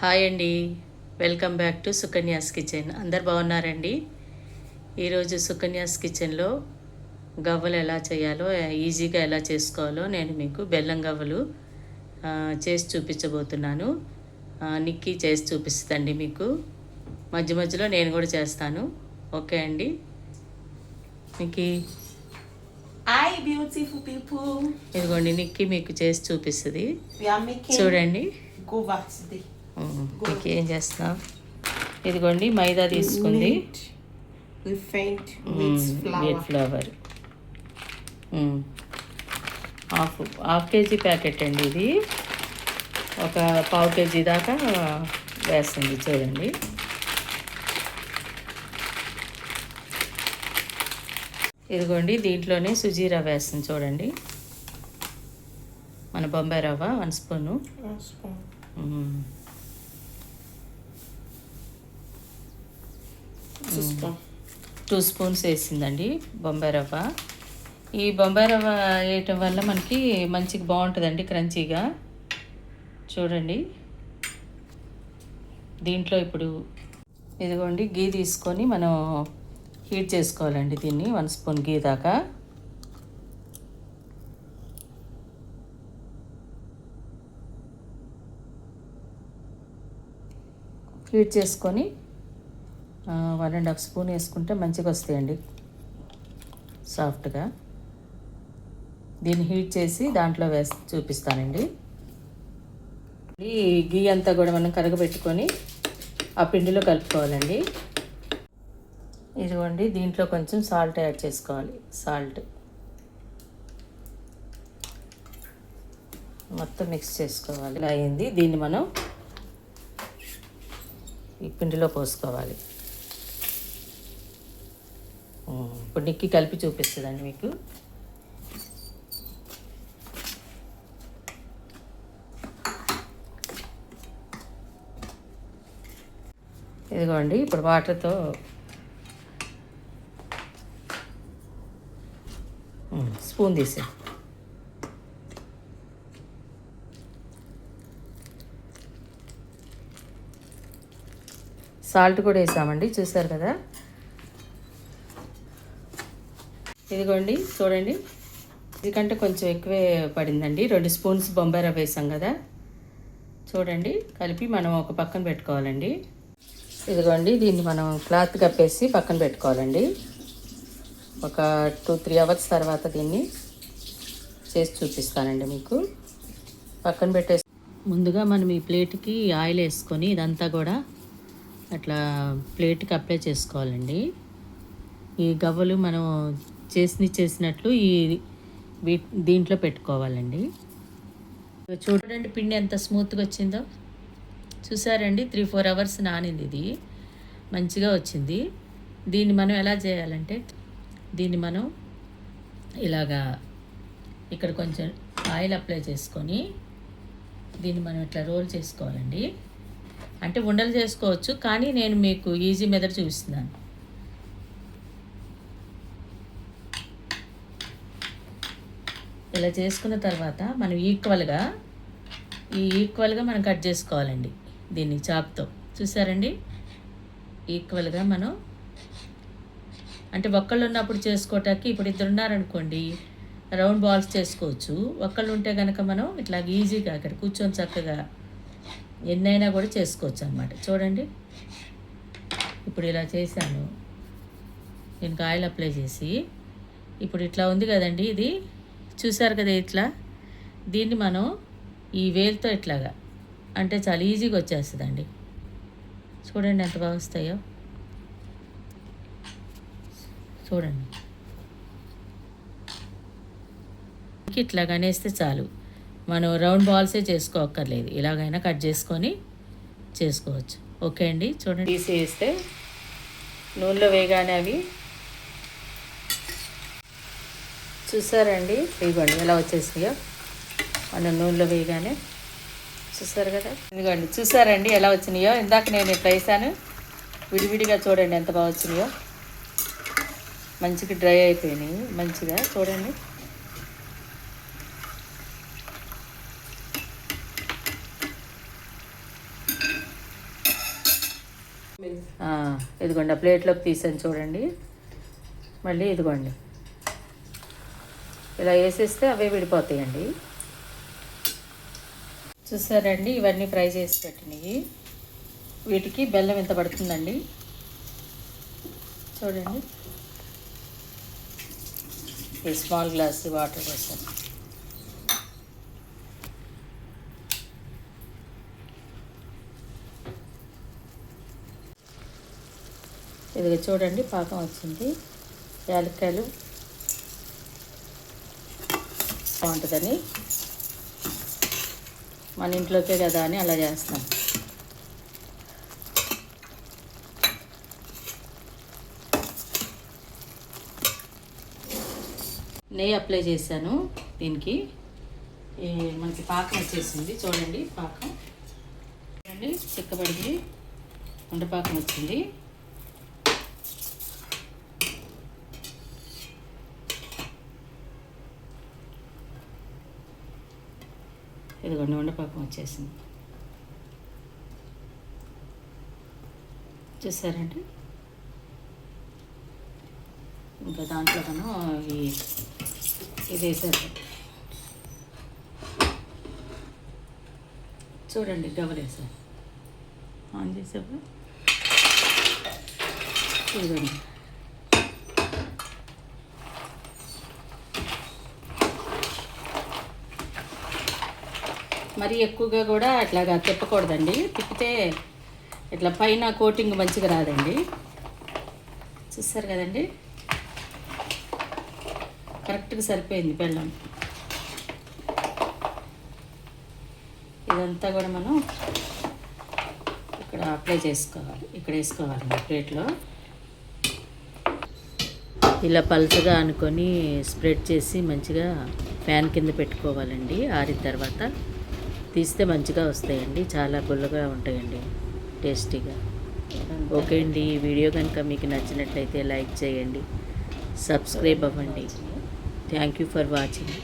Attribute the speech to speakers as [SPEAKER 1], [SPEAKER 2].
[SPEAKER 1] Hi అండి. Welcome back to Sukanya's kitchen. అందరు బాగున్నారండి? ఈరోజు సుకన్యాస్ కిచెన్లో గవ్వలు ఎలా చేయాలో ఈజీగా ఎలా చేసుకోవాలో నేను మీకు బెల్లం గవ్వలు చేసి చూపించబోతున్నాను. నిక్కీ చేసి చూపిస్తుందండి మీకు. మధ్య మధ్యలో నేను కూడా చేస్తాను. ఓకే అండి. మీకు
[SPEAKER 2] Hi, beautiful people.
[SPEAKER 1] ఇదిగోండి నిక్కీ మీకు చేసి చూపిస్తుంది. చూడండి.
[SPEAKER 2] Today.
[SPEAKER 1] ఏం చేస్తున్నాం ఇదిగోండి మైదా తీసుకుంది. Wheat flour half half kg packet అండి ఇది. ఒక పావు కేజీ దాకా వేస్తుంది చూడండి. ఇదిగోండి దీంట్లోనే సుజీ రవ్వ వేస్తుంది చూడండి. మన బొంబాయి రవ్వ one spoon.
[SPEAKER 2] One
[SPEAKER 1] two spoons వేసిందండి Bombay రవ్వ. ఈ బొంబాయి రవ్వ వేయటం వల్ల మనకి మంచిగా బాగుంటుందండి క్రంచీగా. చూడండి. దీంట్లో ఇప్పుడు ఇదిగోండి గీ తీసుకొని మనం హీట్ చేసుకోవాలండి దీన్ని వన్ స్పూన్ గీ దాకా. హీట్ చేసుకొని వన్ అండ్ హాఫ్ స్పూన్ వేసుకుంటే మంచిగా వస్తాయండి. సాఫ్ట్గా. దీన్ని హీట్ చేసి దాంట్లో వేసి చూపిస్తానండి. ఈ గీ అంతా కూడా మనం కరగబెట్టుకొని ఆ పిండిలో కలుపుకోవాలండి. ఇదిగోండి దీంట్లో కొంచెం సాల్ట్ యాడ్ చేసుకోవాలి. సాల్ట్. మొత్తం మిక్స్ చేసుకోవాలి. ఇలా అయింది. దీన్ని మనం ఈ పిండిలో పోసుకోవాలి. ఇప్పుడు నిక్కి కలిపి చూపిస్తుందండి మీకు. ఇదిగోండి ఇప్పుడు వాటర్తో స్పూన్ తీసే సాల్ట్ కూడా వేసామండి చూసారు కదా? ఇదిగోండి చూడండి. ఇదికంటే కొంచెం ఎక్కువే పడిందండి. రెండు స్పూన్స్ బొంబాయి రవ్వ వేసాం కదా. చూడండి కలిపి మనం ఒక పక్కన పెట్టుకోవాలండి. ఇదిగోండి దీన్ని మనం క్లాత్ కప్పేసి పక్కన పెట్టుకోవాలండి. ఒక టూ త్రీ అవర్స్ తర్వాత దీన్ని చేసి చూపిస్తానండి మీకు. పక్కన పెట్టేసి ముందుగా మనం ఈ ప్లేట్కి ఆయిల్ వేసుకొని ఇదంతా కూడా అట్లా ప్లేట్కి అప్లై చేసుకోవాలండి. ఈ గవ్వలు మనం చేసి చేసినట్లు ఈ దీంట్లో పెట్టుకోవాలండి. చూడండి పిండి ఎంత స్మూత్గా వచ్చిందో. చూసారండి త్రీ ఫోర్ అవర్స్ నానింది ఇది. మంచిగా వచ్చింది. దీన్ని మనం ఎలా చేయాలంటే దీన్ని మనం ఇలాగా ఇక్కడ కొంచెం ఆయిల్ అప్లై చేసుకొని దీన్ని మనం ఇట్లా రోల్ చేసుకోవాలండి. అంటే ఉండలు చేసుకోవచ్చు కానీ నేను మీకు ఈజీ మెథడ్ చూపిస్తున్నాను. ఇలా చేసుకున్న తర్వాత మనం ఈక్వల్గా ఈ ఈక్వల్గా మనం కట్ చేసుకోవాలండి దీన్ని చాక్తో చూసారండి? ఈక్వల్గా మనం అంటే ఒక్కళ్ళు ఉన్నప్పుడు చేసుకోవటానికి ఇప్పుడు ఇద్దరు ఉన్నారనుకోండి రౌండ్ బాల్స్ చేసుకోవచ్చు. ఒక్కళ్ళు ఉంటే కనుక మనం ఇట్లా ఈజీగా అక్కడ కూర్చొని చక్కగా ఎన్నైనా కూడా చేసుకోవచ్చు అనమాట చూడండి. ఇప్పుడు ఇలా చేశాను. దీనికి ఆయిల్ అప్లై చేసి ఇప్పుడు ఇట్లా ఉంది కదండి ఇది. చూసారు కదా ఇట్లా? దీన్ని మనం ఈ వేలుతో ఇట్లాగా అంటే చాలా ఈజీగా వచ్చేస్తుందండి. చూడండి ఎంత బాగా వస్తాయో. చూడండి. ఇట్లా కనేస్తే చాలు. మనం రౌండ్ బాల్సే చేసుకోక్కర్లేదు. ఇలాగైనా కట్ చేసుకొని చేసుకోవచ్చు. ఓకే అండి చూడండి. తీసేస్తే నూనెలో వేయగానే అవి చూసారండి? ఇదిగోండి ఎలా వచ్చేసినాయో మనం నూనెలో వేయగానే చూసారు కదా? ఇదిగోండి చూసారండి ఎలా వచ్చినాయో? ఇందాక నేను ఇట్లా వేసాను విడివిడిగా చూడండి ఎంత బాగా వచ్చినాయో. మంచిగా డ్రై అయిపోయినాయి. మంచిగా చూడండి. ఇదిగోండి ఆ ప్లేట్లోకి తీసాను చూడండి. మళ్ళీ ఇదిగోండి. ఇలా వేసేస్తే అవే విడిపోతాయండి. చూసారండి? ఇవన్నీ ఫ్రై చేసి పెట్టినవి. వీటికి బెల్లం ఎంత పడుతుందండి. చూడండి. ఈ స్మాల్ గ్లాస్ వాటర్ కోసం. ఇది చూడండి పాకం వచ్చింది. యాలక్కాయలు బాగుంటుందని. మన ఇంట్లోకే కదా అని అలా చేస్తాం నెయ్యి అప్లై చేశాను దీనికి. మనకి పాకం వచ్చేసింది. చూడండి పాకం. చూడండి చిక్కబడింది ఉండపాకం వచ్చింది. ఇదిగోండి ఉండపాకం వచ్చేసింది. చూసారండి? ఇంకా దాంట్లో మనం ఈ ఇది వేసారు చూడండి డబల్ వేసాను ఆన్ చేసేప్పుడు ఇదిగోండి. మరీ ఎక్కువగా కూడా అట్లాగా తిప్పకూడదండి. తిప్పితే ఇట్లా పైన కోటింగ్ మంచిగా రాదండి. చూస్తారు కదండి. కరెక్ట్గా సరిపోయింది బెల్లం. ఇదంతా కూడా మనం ఇక్కడ అప్లై చేసుకోవాలి. ఇక్కడ వేసుకోవాలి ప్లేట్లో. ఇలా పలుచగా అనుకొని స్ప్రెడ్ చేసి మంచిగా ఫ్యాన్ కింద పెట్టుకోవాలండి. ఆరిన తర్వాత తీస్తే మంచిగా వస్తాయండి. చాలా గుల్లగా ఉంటాయండి. టేస్టీగా. ఓకే అండి. ఈ వీడియో కనుక మీకు నచ్చినట్లయితే లైక్ చేయండి. సబ్స్క్రైబ్ అవ్వండి. Thank you for watching